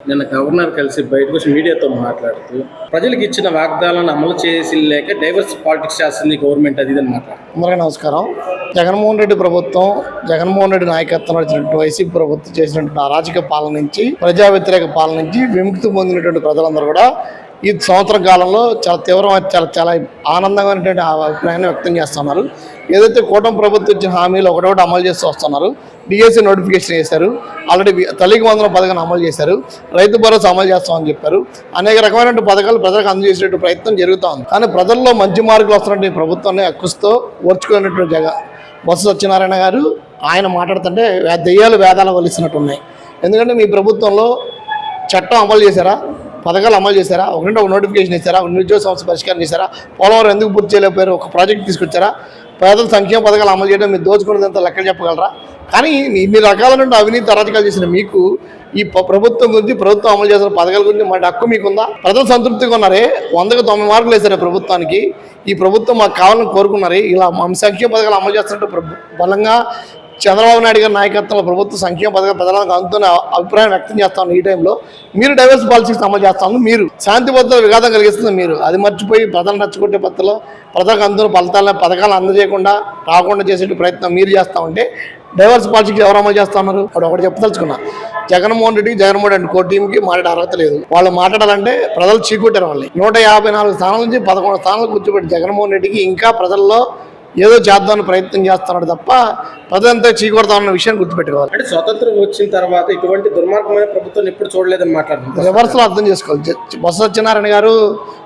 నిన్న గవర్నర్ కలిసి బయటకు వచ్చి మీడియాతో మాట్లాడుతూ ప్రజలకు ఇచ్చిన వాగ్దానాలను అమలు చేసి లేక డైవర్స్ పాలిటిక్స్ చేస్తుంది గవర్నమెంట్ అది ఇది అని మాట్లాడుతుంది అందరికీ నమస్కారం. జగన్మోహన్ రెడ్డి ప్రభుత్వం జగన్మోహన్ రెడ్డి నాయకత్వం నడిచినటువంటి వైసీపీ ప్రభుత్వం చేసినటువంటి అరాజక పాలన నుంచి ప్రజా వ్యతిరేక పాలన నుంచి విముక్తి పొందినటువంటి ప్రజలందరూ కూడా ఈ సంవత్సరం కాలంలో చాలా తీవ్రమైన చాలా చాలా ఆనందంగా ఉన్నటువంటి ఆ అభిప్రాయాన్ని వ్యక్తం చేస్తున్నారు. ఏదైతే కూటమి ప్రభుత్వం ఇచ్చిన హామీలు ఒకటొకటి అమలు చేస్తూ వస్తున్నారు డిఎస్సి నోటిఫికేషన్ చేశారు ఆల్రెడీ తల్లికి వందల పథకాన్ని అమలు చేశారు రైతు భరోసా అమలు చేస్తామని చెప్పారు. అనేక రకమైనటువంటి పథకాలు ప్రజలకు అందజేసేటువంటి ప్రయత్నం జరుగుతూ ఉంది. కానీ ప్రజల్లో మంచి మార్కులు వస్తున్నటువంటి ప్రభుత్వాన్ని అక్కుస్తూ ఓర్చుకునేటువంటి జగ బొత్స సత్యనారాయణ గారు ఆయన మాట్లాడుతుంటే దెయ్యాలు వేదాలు వలిసినట్టున్నాయి. ఎందుకంటే మీ ప్రభుత్వంలో చట్టం అమలు చేశారా? పథకాలు అమలు చేశారా? ఒకటి ఒక నోటిఫికేషన్ ఇచ్చారా? ఒక నిరుద్యోగ సమస్య పరిష్కారం చేశారా? పోలవరం ఎందుకు పూర్తి చేయలేకపోయారు? ఒక ప్రాజెక్ట్ తీసుకొచ్చారా? పేదల సంక్షేమ పథకాలు అమలు చేయడం మీరు దోచుకున్నదంతా లెక్కలు చెప్పగలరా? కానీ ఇన్ని నుండి అవినీతి అరాచకాలు చేసిన మీకు ఈ ప్రభుత్వం గురించి ప్రభుత్వం అమలు చేసిన పథకాల గురించి మా హక్కు మీకుందా? ప్రజలు సంతృప్తిగా ఉన్నారే? వందకు తొంభై మార్కులు వేశారు ప్రభుత్వానికి. ఈ ప్రభుత్వం మాకు కావాలని కోరుకున్నారే? ఇలా మా సంక్షేమ పథకాలు అమలు చేస్తున్నట్టు బలంగా చంద్రబాబు నాయుడు గారి నాయకత్వంలో ప్రభుత్వ సంక్షేమ పథకం ప్రజలకు అందుతున్న అభిప్రాయం వ్యక్తం చేస్తాను ఈ టైంలో. మీరు డైవర్స్ పాలసీస్ అమలు చేస్తాను. మీరు శాంతి భద్రత విఘాతం కలిగిస్తుంది మీరు. అది మర్చిపోయి ప్రజలను నచ్చుకుంటే పద్ధతిలో ప్రజలకు అందుతున్న ఫలితాలను పథకాలు అందజేయకుండా రాకుండా చేసే ప్రయత్నం మీరు చేస్తా ఉంటే డైవర్స్ పాలసీకి ఎవరు అమలు చేస్తా ఉన్నారు ఒకటి చెప్పదలుచుకున్నా. జగన్మోహన్ రెడ్డికి జగన్మోహన్ రెడ్డి కో టీంకి మాట్లాడే అర్హత లేదు. వాళ్ళు మాట్లాడాలంటే ప్రజలు చీకొట్టారు వాళ్ళని. నూట యాభై నాలుగు స్థానాల నుంచి పదకొండు స్థానాలు కూర్చోబెట్టి జగన్మోహన్ రెడ్డికి ఇంకా ప్రజల్లో ఏదో చేద్దామని ప్రయత్నం చేస్తున్నాడు తప్ప ప్రజలంతా చీకొడతామన్న విషయాన్ని గుర్తుపెట్టుకోవాలి. అంటే స్వతంత్రం వచ్చిన తర్వాత ఇటువంటి దుర్మార్గమైన ప్రభుత్వం ఎప్పుడు చూడలేదని మాట్లాడుతుంది రివర్స్లో అర్థం చేసుకోవాలి. బొత్స సత్యనారాయణ గారు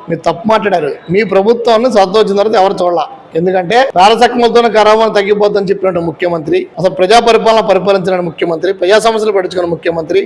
మీరు తప్పు మాట్లాడారు. మీ ప్రభుత్వాన్ని స్వతంత్రం వచ్చిన తర్వాత ఎవరు చూడాల? ఎందుకంటే పారసక్మలతోనే కరోనా తగ్గిపోతుందని చెప్పినట్టు ముఖ్యమంత్రి అసలు ప్రజా పరిపాలన పరిపాలించిన ముఖ్యమంత్రి ప్రజా సమస్యలు పట్టించుకున్న ముఖ్యమంత్రి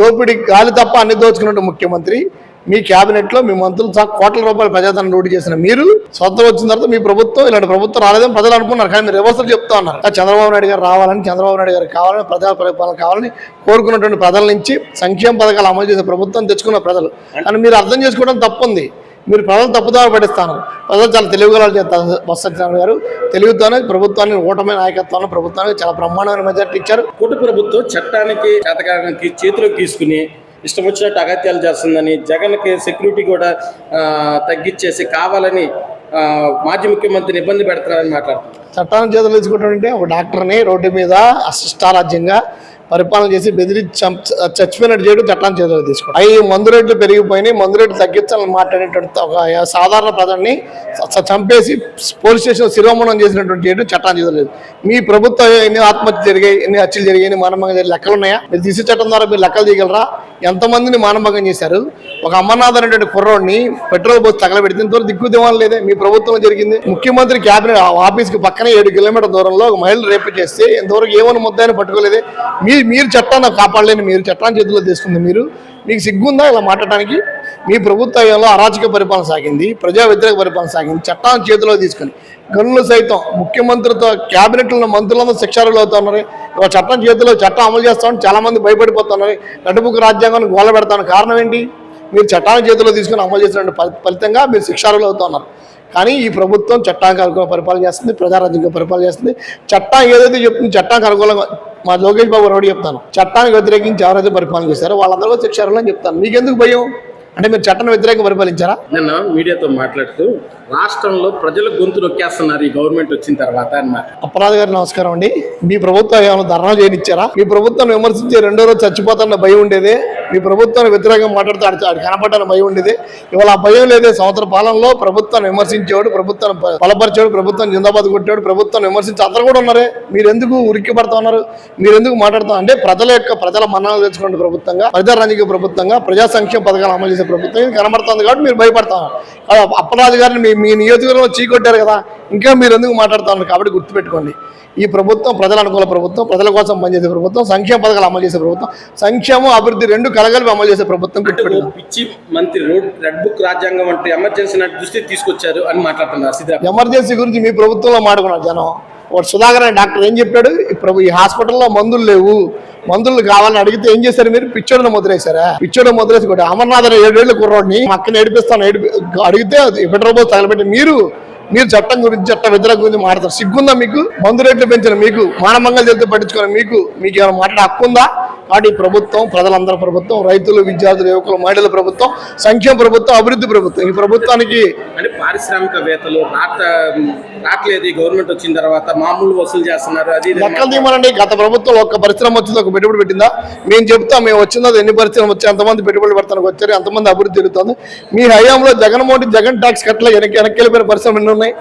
దోపిడీ గాలి తప్ప అన్ని దోచుకున్నట్టు ముఖ్యమంత్రి మీ క్యాబినెట్లో మీ మంత్రులు సహా కోట్ల రూపాయలు ప్రజాధనం లూటీ చేసిన మీరు స్వతంత్రం వచ్చిన తర్వాత మీ ప్రభుత్వం ఇలాంటి ప్రభుత్వం రాలేదని ప్రజలు అనుకున్నారు. కానీ మీరు రివర్సల్ చెప్తా ఉన్నారు. చంద్రబాబు నాయుడు గారు రావాలని చంద్రబాబు నాయుడు గారు కావాలని ప్రజా పరిపాలన కావాలని కోరుకున్నటువంటి ప్రజల నుంచి సంక్షేమ పథకాలు అమలు చేసే ప్రభుత్వం తెచ్చుకున్న ప్రజలు. కానీ మీరు అర్థం చేసుకోవడం తప్పు ఉంది మీరు ప్రజలు తప్పుదావ పడిస్తాను ప్రజలు చాలా తెలివిగల చేస్తారు. బొత్స సత్యనారాయణ గారు తెలివితోనే ప్రభుత్వాన్ని ఓటమి నాయకత్వాన్ని ప్రభుత్వానికి చాలా బ్రహ్మాండమైన మెజార్టీ ఇచ్చారు. కూట ప్రభుత్వం చట్టానికి చేతకానికి చేతిలోకి తీసుకుని ఇష్టం వచ్చినట్టు అగత్యాలు చేస్తుందని జగన్కి సెక్యూరిటీ కూడా తగ్గించేసి కావాలని మాజీ ముఖ్యమంత్రిని ఇబ్బంది పెడతారని మాట్లాడుతున్నారు చట్టాన్ని చేతులు తీసుకుంటుంటే ఒక డాక్టర్ని రోడ్డు మీద అశిష్టారాజ్యంగా పరిపాలన చేసి బెదిరించి చంప చచ్చిపోయినట్టు చేయడం చట్టాన్ని చేతులు తీసుకోవడం అవి మందు రేట్లు పెరిగిపోయినాయి మందు రేట్లు తగ్గించాలని మాట్లాడేటువంటి ఒక సాధారణ ప్రజల్ని చంపేసి పోలీస్ స్టేషన్ శిరోమణం చేసినటువంటి చేయడం చట్టాన్ని చేతులు లేదు మీ ప్రభుత్వం ఎన్ని ఆత్మహత్య జరిగాయి ఎన్ని హత్యలు జరిగాయి ఎన్ని మానభంగం జరిగాయి లెక్కలు ఉన్నాయా మీరు తీసే చట్టం ద్వారా మీరు లెక్కలు తీయగలరా? ఎంతమందిని మానభంగం చేశారు? ఒక అమర్నాథ్ అనేటువంటి కుర్రోడిని పెట్రోల్ పోసి తగలబెడితే ఇంతవరకు దిక్కు దివాణం లేదే. మీ ప్రభుత్వం జరిగింది. ముఖ్యమంత్రి క్యాబినెట్ ఆఫీస్కి పక్కనే ఏడు కిలోమీటర్ దూరంలో ఒక మహిళ రేపు చేస్తే ఇంతవరకు ఏమైనా ముద్దాయని పట్టుకోలేదే. మీ మీరు చట్టాన్ని కాపాడలేని మీరు చట్టాన్ని చేతిలో తీసుకుంది మీరు. మీకు సిగ్గుందా ఇలా మాట్లాడటానికి? మీ ప్రభుత్వంలో అరాచక పరిపాలన సాగింది ప్రజా వ్యతిరేక పరిపాలన సాగింది చట్టాన్ని చేతిలో తీసుకుని గనులు సైతం ముఖ్యమంత్రితో క్యాబినెట్లో మంత్రులందరూ శిక్షారులు అవుతున్నారు. ఒక చట్టం చేతిలో చట్టం అమలు చేస్తామని చాలామంది భయపడిపోతున్నారు. నడుపుకు రాజ్యాంగాన్ని గోల పెడతాను కారణం ఏంటి? మీరు చట్టాన్ని చేతిలో తీసుకుని అమలు చేసిన ఫలితంగా మీరు శిక్షారులు అవుతున్నారు. కానీ ఈ ప్రభుత్వం చట్టానికి అనుకూలంగా పరిపాలన చేస్తుంది ప్రజారాజ్యంగా పరిపాలన చేస్తుంది. చట్టం ఏదైతే చెప్తుంది చట్టానికి అనుకూలంగా మా లోకేష్ బాబు రౌడీ చెప్తాను. చట్టానికి వ్యతిరేకించి ఎవరైతే పరిపాలన చేస్తారో వాళ్ళందరూ శిక్షారులు అని చెప్తాను. మీకెందుకు భయం? అంటే మీరు చట్టాన్ని వ్యతిరేకంగా పరిపాలించారా? నిన్న మీడియాతో మాట్లాడుతూ రాష్ట్రంలో ప్రజల గొంతు నొక్కేస్తున్నారు ఈ గవర్నమెంట్ వచ్చిన తర్వాత అన్నమాట అపరాధ గారి నమస్కారం అండి. మీ ప్రభుత్వం ఏమైనా ధర్నా చేయనిచ్చారా? మీ ప్రభుత్వాన్ని విమర్శించే రెండో రోజు చచ్చిపోతాన్న భయం ఉండేదే. మీ ప్రభుత్వాన్ని వ్యతిరేకంగా మాట్లాడుతూ ఆడి కనపడ్డాను భయం ఉండేది. ఇవాళ ఆ భయం లేదే. సంవత్సర పాలనలో ప్రభుత్వాన్ని విమర్శించేవాడు ప్రభుత్వాన్ని బలపరిచేవాడు ప్రభుత్వం జిందాబాద్ కొట్టేవాడు ప్రభుత్వాన్ని విమర్శించి అందరూ కూడా ఉన్నారే. మీరు ఎందుకు ఉరికి పడతా ఉన్నారు? మీరు ఎందుకు మాట్లాడుతున్నారు అంటే ప్రజల యొక్క ప్రజల మన్నాలు తెచ్చుకున్న ప్రభుత్వంగా ప్రజా రాజకీయ ప్రభుత్వంగా ప్రజా సంక్షేమ పథకాలు అమలు చేసే ప్రభుత్వం. ఇది కనబడుతుంది కాబట్టి మీరు భయపడతాం అప్పరాజు గారిని మీ మీ నియోజకవర్గంలో చీకొట్టారు కదా ఇంకా మీరు ఎందుకు మాట్లాడుతా ఉన్నారు కాబట్టి గుర్తుపెట్టుకోండి. ఈ ప్రభుత్వం ప్రజల అనుకూల ప్రభుత్వం ప్రజల కోసం పనిచేసే ప్రభుత్వం సంక్షేమ పథకాలు అమలు చేసే ప్రభుత్వం సంక్షేమం అభివృద్ధి రెండు కలగలిపి అమలు చేసే ప్రభుత్వం అంటే పిచ్చి మంత్రి రోడ్ రెడ్ బుక్ రాజ్యాంగం వంటి ఎమర్జెన్సీ నాటి దృష్టికి తీసుకొచ్చారు అని మాట్లాడుతున్నారు ఎమర్జెన్సీ గురించి మీ ప్రభుత్వంలో మాట్లాడుకున్నారు జనం. వాడు సుధాకర్ అనే డాక్టర్ ఏం చెప్పాడు? ఈ ప్రభు ఈ హాస్పిటల్లో మందులు లేవు. మందులు కావాలని అడిగితే ఏం చేశారు మీరు? పిచ్చోడిని ముద్రేశారా? పిచ్చోడిని ముద్రేసి కూడా అమర్నాథ్ అనే ఏడేళ్ళ కుర్రోడిని అక్కని ఏడిపిస్తాను. ఏడిపి అడిగితే పోసి తగలబెట్టి మీరు మీరు చట్టం గురించి చట్ట వ్యతిరేక గురించి మాట్లాడతారు. సిగ్గుందా మీకు? మందు రేట్లు పెంచిన మీకు? మానమంగళ చేతి పట్టించుకున్న మీకు? మీకు ఏమైనా మాట్లాడే హక్కు ఉందా? ఈ ప్రభుత్వం ప్రజలందరి ప్రభుత్వం రైతులు విద్యార్థులు యువకులు మహిళల ప్రభుత్వం సంక్షేమ ప్రభుత్వం అభివృద్ధి ప్రభుత్వం. ఈ ప్రభుత్వానికి అంటే పారిశ్రామికవేత్తలు రాట రావట్లేదు ఈ గవర్నమెంట్ వచ్చిన తర్వాత మామూలు వసూలు చేస్తున్నారు అది లెక్కలు తీయమనండి. గత ప్రభుత్వంలో ఒక పరిశ్రమ వచ్చింది ఒక పెట్టుబడి పెట్టిందా? మేము చెప్తాం మేము వచ్చిందో ఎన్ని పరిశ్రమలు వచ్చాయి ఎంతమంది పెట్టుబడి పెడతానికి వచ్చారు ఎంతమంది అభివృద్ధి జరుగుతుంది. మీ హయాంలో జగన్మోహన్ జగన్ ట్యాక్స్ కట్టలే వెనక్కి వెనక్కి వెళ్ళిపోయిన పరిశ్రమలు ఎన్ని ఉన్నాయి?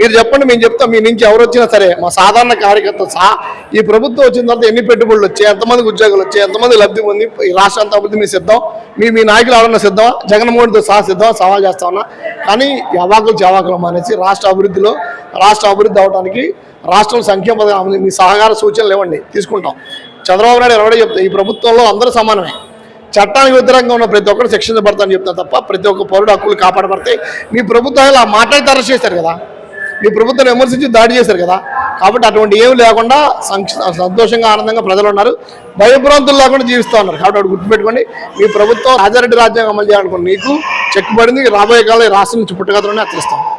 మీరు చెప్పండి మేము చెప్తాం మీ నుంచి ఎవరు వచ్చినా సరే మా సాధారణ కార్యకర్త సహా ఈ ప్రభుత్వం వచ్చిన తర్వాత ఎన్ని పెట్టుబడులు వచ్చాయి ఎంతమందికి ఉద్యోగాలు ఎంతమంది లబ్ధి పొంది ఈ రాష్ట్రాంత అభివృద్ధి మీ సిద్ధం? మీ మీ నాయకులు ఎవరన్నా సిద్ధం? జగన్మోహన్తో సహా సిద్ధం? సవాల్ చేస్తా ఉన్నా. కానీ యవాకులు చవాకులు మానేసి రాష్ట్ర అభివృద్ధిలో రాష్ట్ర అభివృద్ధి అవడానికి రాష్ట్రం సంక్షేమ పథకం మీ సహకార సూచనలు ఇవ్వండి తీసుకుంటాం. చంద్రబాబు నాయుడు ఎవరో చెప్తా ఈ ప్రభుత్వంలో అందరూ సమానమే. చట్టానికి వ్యతిరేకంగా ఉన్న ప్రతి ఒక్కరు శిక్షించబడతానని చెప్తాను తప్ప ప్రతి ఒక్క పౌరుడు హక్కులు కాపాడబడతాయి. మీ ప్రభుత్వాలు ఆ మాట అరెస్ట్ చేశారు కదా. మీ ప్రభుత్వం విమర్శించి దాడి చేశారు కదా. కాబట్టి అటువంటి ఏమి లేకుండా సంతోషంగా ఆనందంగా ప్రజలు ఉన్నారు. భయభ్రాంతులు లేకుండా జీవిస్తూ ఉన్నారు. కాబట్టి ఒకటి గుర్తుపెట్టుకోండి మీ ప్రభుత్వం రాజారెడ్డి రాజ్యాంగం అమలు చేయాలనుకున్న నీకు చెక్ పడింది. రాబోయే కాలం రాష్ట్రం నుంచి పుట్టగతలోనే హెచ్చరిస్తాం.